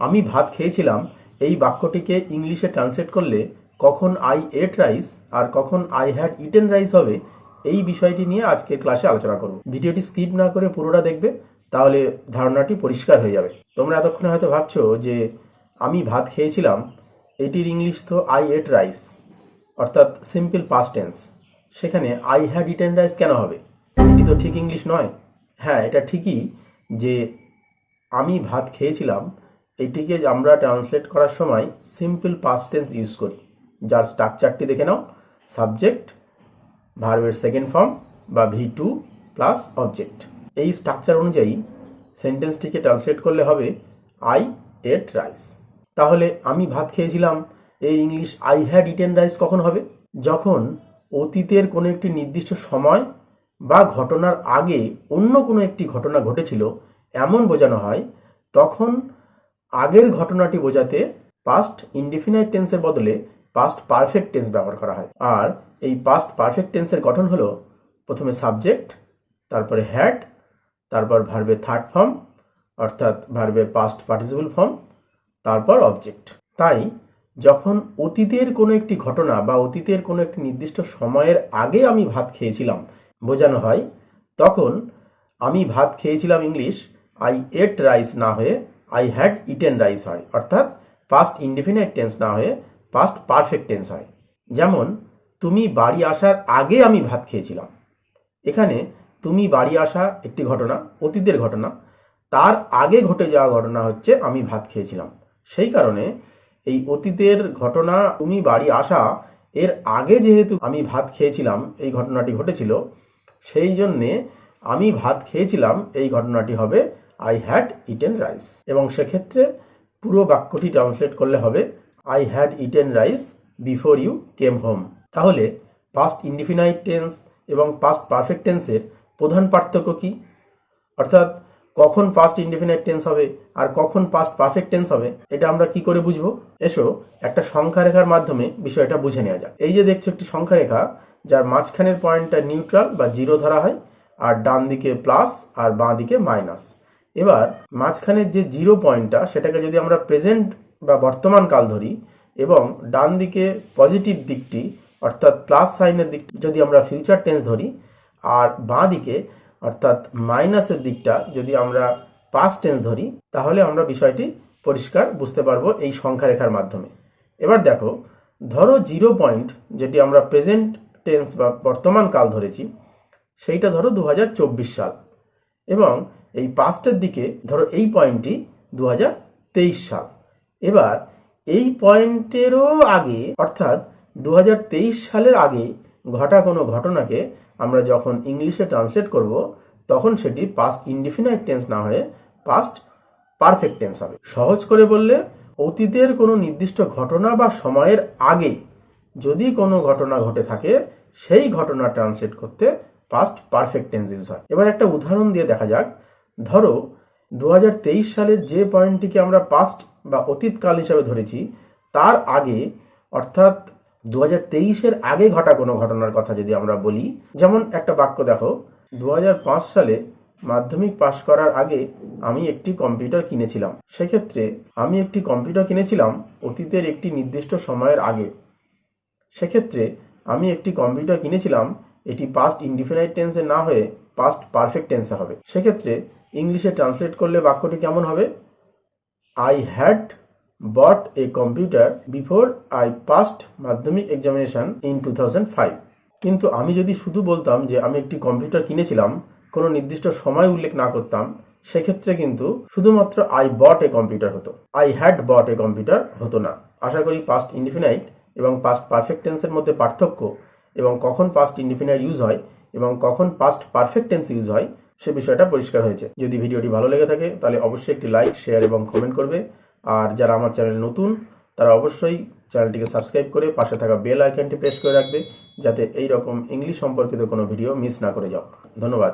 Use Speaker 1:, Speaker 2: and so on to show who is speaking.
Speaker 1: আমি ভাত খেয়েছিলাম, এই বাক্যটিকে ইংলিশে ট্রান্সলেট করলে কখন আই এট রাইস আর কখন আই হ্যাড ইটেন রাইস হবে, এই বিষয়টি নিয়ে আজকের ক্লাসে আলোচনা করব। ভিডিওটি স্কিপ না করে পুরোটা দেখবে, তাহলে ধারণাটি পরিষ্কার হয়ে যাবে। তোমরা এতক্ষণে হয়তো ভাবছ যে আমি ভাত খেয়েছিলাম, এটির ইংলিশ তো আই এট রাইস অর্থাৎ সিম্পল পাস্ট টেন্স সেখানে আই হ্যাড ইটেন রাইস কেন হবে? এটি তো ঠিক ইংলিশ নয়। হ্যাঁ এটা ঠিকই যে আমি ভাত খেয়েছিলাম এটিকে আমরা ট্রান্সলেট করার সময় সিম্পল পাস্ট টেন্স ইউজ করি। যার স্ট্রাকচারটি দেখে নাও। সাবজেক্ট ভার্বের সেকেন্ড ফর্ম বা ভি টু প্লাস অবজেক্ট এই স্ট্রাকচার অনুযায়ী সেন্টেন্সটিকে ট্রান্সলেট করলে হবে আই এট রাইস তাহলে আমি ভাত খেয়েছিলাম, এই English I had eaten rice কখন হবে? যখন অতীতের কোনো একটি নির্দিষ্ট সময় বা ঘটনার আগে অন্য কোনো একটি ঘটনা ঘটেছিল, এমন বোঝানো হয়, তখন আগের ঘটনাটি বোঝাতে পাস্ট ইনডিফিনাইট টেন্সের বদলে পাস্ট পারফেক্ট টেন্স ব্যবহার করা হয়। আর এই পাস্ট পারফেক্ট টেন্সের গঠন হলো, প্রথমে সাবজেক্ট তারপরে হ্যাড তারপর ভার্বের থার্ড ফর্ম অর্থাৎ ভার্বের পাস্ট পার্টিসিপল ফর্ম তারপর অবজেক্ট তাই যখন অতীতের কোনো একটি ঘটনা বা অতীতের কোনো একটি নির্দিষ্ট সময়ের আগে আমি ভাত খেয়েছিলাম, বোঝানো হয়, তখন আমি ভাত খেয়েছিলাম ইংলিশ আই এট রাইস না হয়ে আই হ্যাড ইটেন রাইস হয়। অর্থাৎ পাস্ট ইনডিফিনাইট টেন্স না হয়ে পাস্ট পারফেক্ট টেন্স হয়। যেমন, তুমি বাড়ি আসার আগে আমি ভাত খেয়েছিলাম। এখানে তুমি বাড়ি আসা একটি ঘটনা, অতীতের ঘটনা, তার আগে ঘটে যাওয়া ঘটনা হচ্ছে আমি ভাত খেয়েছিলাম। সেই কারণে এই অতীতের ঘটনা, তুমি বাড়ি আসা, এর আগে যেহেতু আমি ভাত খেয়েছিলাম, এই ঘটনাটি ঘটেছিল, সেই জন্যে আমি ভাত খেয়েছিলাম, এই ঘটনাটি হবে আই হ্যাড ইটেন রাইস এবং সেক্ষেত্রে পুরো বাক্যটি ট্রান্সলেট করলে হবে I had eaten rice before you came home তাহলে পাস্ট ইনডিফিনাইট টেন্স এবং পাস্ট পারফেক্ট টেন্সের প্রধান পার্থক্য কি? অর্থাৎ কখন পাস্ট ইনডিফিনাইট টেন্স হবে আর কখন পাস্ট পারফেক্ট টেন্স হবে, এটা আমরা কি করে বুঝব? এসো একটা সংখ্যা রেখার মাধ্যমে বিষয়টা বুঝে নেওয়া যাক। এই যে দেখছ একটি সংখ্যা রেখা যার মাঝখানের পয়েন্টটা নিউট্রাল বা জিরো ধরা হয়, আর ডান দিকে প্লাস আর বাঁ দিকে মাইনাস এবার মাঝখানের যে জিরো পয়েন্টটা, সেটাকে যদি আমরা প্রেজেন্ট বা বর্তমান কাল ধরি এবং ডান দিকে পজিটিভ দিকটি, অর্থাৎ প্লাস সাইনের দিক যদি আমরা ফিউচার টেন্স ধরি, আর বাঁ দিকে, অর্থাৎ মাইনাসের দিকটা যদি আমরা পাস্ট টেন্স ধরি, তাহলে আমরা বিষয়টি পরিষ্কার বুঝতে পারব এই সংখ্যা রেখার মাধ্যমে। এবার দেখো, ধরো জিরো পয়েন্ট যেটি আমরা প্রেজেন্ট টেন্স বা বর্তমান কাল ধরেছি, সেইটা ধরো দু হাজার চব্বিশ সাল। এবং এই পাস্টের দিকে ধরো এই পয়েন্টটি দু হাজার তেইশ সাল। এবার এই পয়েন্টেরও আগে, অর্থাৎ দু হাজার তেইশ সালের আগে ঘটা কোনো ঘটনাকে আমরা যখন ইংলিশে ট্রান্সলেট করব, তখন সেটি পাস্ট ইনডিফিনাইট টেন্স না হয়ে পাস্ট পারফেক্ট টেন্স হবে। সহজ করে বললে, অতীতের কোনো নির্দিষ্ট ঘটনা বা সময়ের আগে যদি কোনো ঘটনা ঘটে থাকে, সেই ঘটনা ট্রান্সলেট করতে পাস্ট পারফেক্ট টেন্স ইউজ হয়। এবার একটা উদাহরণ দিয়ে দেখা যাক। ধরো দু হাজার তেইশ সালের যে পয়েন্টটিকে আমরা পাস্ট বা অতীতকাল হিসাবে ধরেছি, তার আগে, অর্থাৎ দু হাজার তেইশের আগে ঘটা কোনো ঘটনার কথা যদি আমরা বলি, যেমন একটা বাক্য দেখো দু হাজার পাঁচ সালে মাধ্যমিক পাশ করার আগে আমি একটি কম্পিউটার কিনেছিলাম। সেক্ষেত্রে আমি একটি কম্পিউটার কিনেছিলাম অতীতের একটি নির্দিষ্ট সময়ের আগে। সেক্ষেত্রে আমি একটি কম্পিউটার কিনেছিলাম, এটি পাস্ট ইনডিফিনাইট টেন্সে না হয়ে পাস্ট পারফেক্ট টেন্সে হবে। সেক্ষেত্রে ইংলিশে ট্রান্সলেট করলে বাক্যটি কেমন হবে? I had bought a computer before I passed Madhyamik examination in two thousand five কিন্তু আমি যদি শুধু বলতাম যে আমি একটি কম্পিউটার কিনেছিলাম, কোনো নির্দিষ্ট সময় উল্লেখ না করতাম, সেক্ষেত্রে কিন্তু শুধুমাত্র আই বট এ কম্পিউটার হতো। I had bought a computer হতো না। আশা করি পাস্ট ইন্ডিফিনাইট এবং পাস্ট পারফেক্ট টেন্সের মধ্যে পার্থক্য এবং কখন পাস্ট ইনডিফিনাইট ইউজ হয় এবং কখন পাস্ট পারফেক্ট টেন্স ইউজ হয় সে বিষয়টা পরিষ্কার হয়েছে। যদি ভিডিওটি ভালো লেগে থাকে, তাহলে অবশ্যই একটি লাইক শেয়ার এবং কমেন্ট করবে। আর যারা আমার চ্যানেল নতুন, তারা অবশ্যই চ্যানেলটিকে সাবস্ক্রাইব করে পাশে থাকা বেল আইকনটি প্রেস করে রাখবে, যাতে এই রকম ইংলিশ সম্পর্কিত কোনো ভিডিও মিস না করে যাও। ধন্যবাদ।